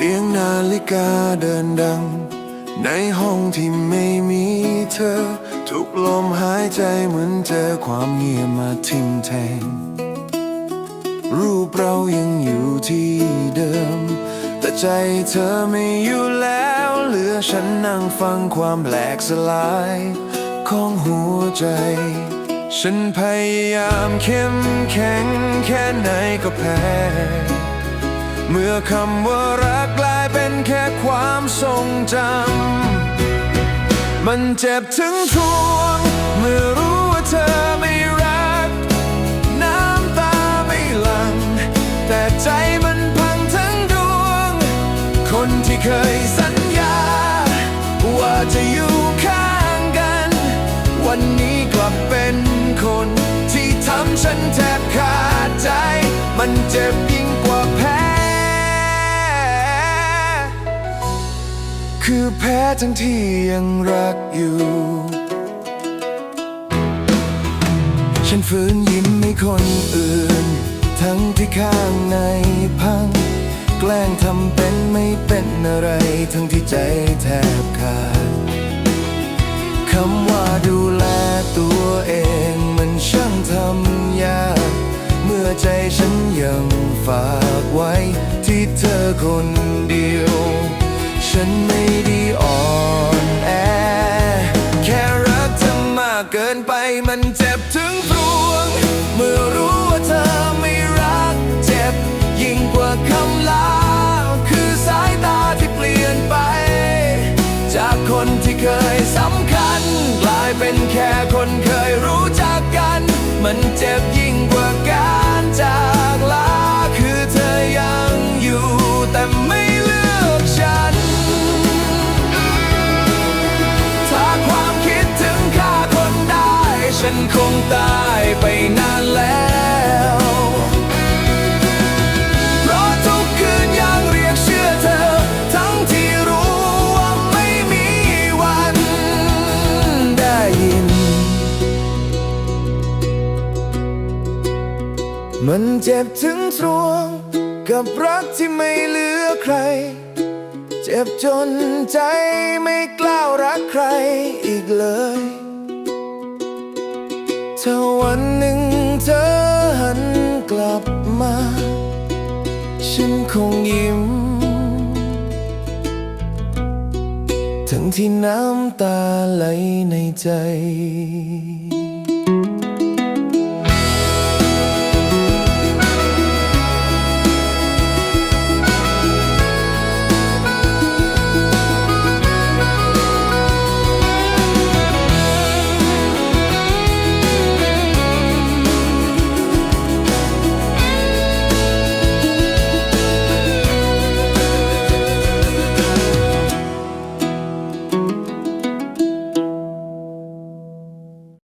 สียงนาฬิกาเดินดัง ในห้องที่ไม่มีเธอ ทุกลมหายใจเหมือนเจอความเงียบมาทิ่มแทง รูปเรายังอยู่ที่เดิม แต่ใจเธอไม่อยู่แล้ว เหลือฉันนั่งฟังความแหลกสลาย ของหัวใจ ฉันพยายามเข้มแข็งแค่ไหนก็แพ้ เมื่อคำว่ารักกลายเป็นแค่ความทรงจำ มันเจ็บถึงทวง เมื่อรู้ว่าเธอไม่รัก น้ำตาไม่หลัง แต่ใจมันพังทั้งดวง คนที่เคยสัญญา ว่าจะอยู่ข้างกัน วันนี้กลับเป็นคน ที่ทำฉันแทบขาดใจ มันเจ็บ คือแพ้ทั้งที่ยังรักอยู่ ฉันฝืนยิ้มให้คนอื่น ทั้งที่ข้างในพัง แกล้งทำเป็นไม่เป็นอะไรทั้งที่ใจแทบขาดคำว่าดูแลตัวเองมันช่างทำยาก เมื่อใจฉันยังฝากไว้ที่เธอคนเดียว เจ็บถึงพรวง เมื่อรู้ว่าเธอ ฉันคงตายไปนานแล้ว เพราะทุกคืนยังเรียกชื่อเธอ ทั้งที่รู้ว่าไม่มีวันได้ยิน มันเจ็บถึงทรวง กับรักที่ไม่เหลือใคร เจ็บจนใจไม่กล้ารักใครอีกเลย ถ้าวันหนึ่งเธอหันกลับมา ฉันคงยิ้ม ทั้งที่น้ำตาไหลในใจ